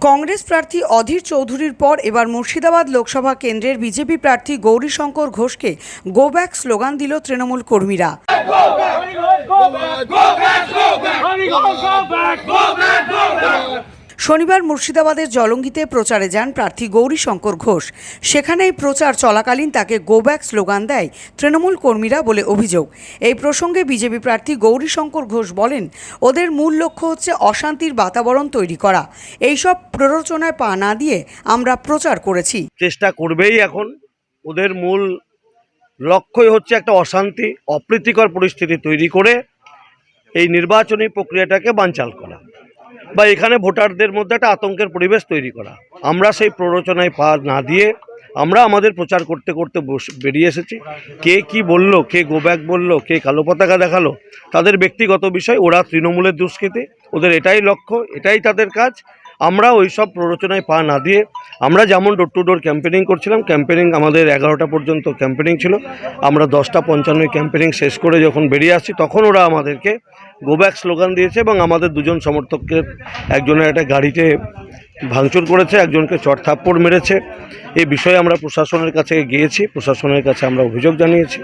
কংগ্রেস প্রার্থী অধীর চৌধুরীর পর এবার মুর্শিদাবাদ লোকসভা কেন্দ্রের বিজেপি প্রার্থী গৌরীশঙ্কর ঘোষকে গো ব্যাক স্লোগান দিল তৃণমূল কর্মীরা শনিবার মুর্শিদাবাদের জলঙ্গিতে প্রচারে যান প্রার্থী গৌরীশঙ্কর ঘোষ। সেখানেই প্রচার চলাকালীন তাকে গো ব্যাক স্লোগান দেয় তৃণমূল কর্মীরা বলে অভিযোগ। এই প্রসঙ্গে বিজেপি প্রার্থী গৌরীশঙ্কর ঘোষ বলেন, ওদের মূল লক্ষ্য হচ্ছে অশান্তির বাতাবরণ তৈরি করা। এইসব প্ররোচনায় পা না দিয়ে আমরা প্রচার করেছি। চেষ্টা করবেই এখন। ওদের মূল লক্ষ্যই হচ্ছে একটা অশান্তি, অপ্রীতিকর পরিস্থিতি তৈরি করে এই নির্বাচনী প্রক্রিয়াটাকে বানচাল করা। বা এখানে ভোটারদের মধ্যে একটা আতঙ্কের পরিবেশ তৈরি করা। আমরা সেই প্ররোচনায় পা না দিয়ে আমরা আমাদের প্রচার করতে করতে বেরিয়ে এসেছি। কে কি বলল, কে গোব্যাক বলল, কে কালো পতাকা দেখাল, তাদের ব্যক্তিগত বিষয়, ওরা তৃণমূলের দুষ্কৃতি, ওদের এটাই লক্ষ্য, এটাই তাদের কাজ। আমরা ওই সব প্ররোচনায় পা না দিয়ে, আমরা যেমন ডোর টু ডোর ক্যাম্পেনিং করছিলাম ক্যাম্পেনিং আমাদের এগারোটা পর্যন্ত ক্যাম্পেনিং ছিল। আমরা দশটা পঞ্চান্ন ক্যাম্পেনিং শেষ করে যখন বেরিয়ে আসছি, তখন ওরা আমাদেরকে গোব্যাক স্লোগান দিয়েছে এবং আমাদের দুজন সমর্থককে একজনের একটা গাড়িতে ভাঙচুর করেছে, একজনকে চট থাপ্পড় মেরেছে। এই বিষয়ে আমরা প্রশাসনের কাছে গিয়েছি, প্রশাসনের কাছে আমরা অভিযোগ জানিয়েছি।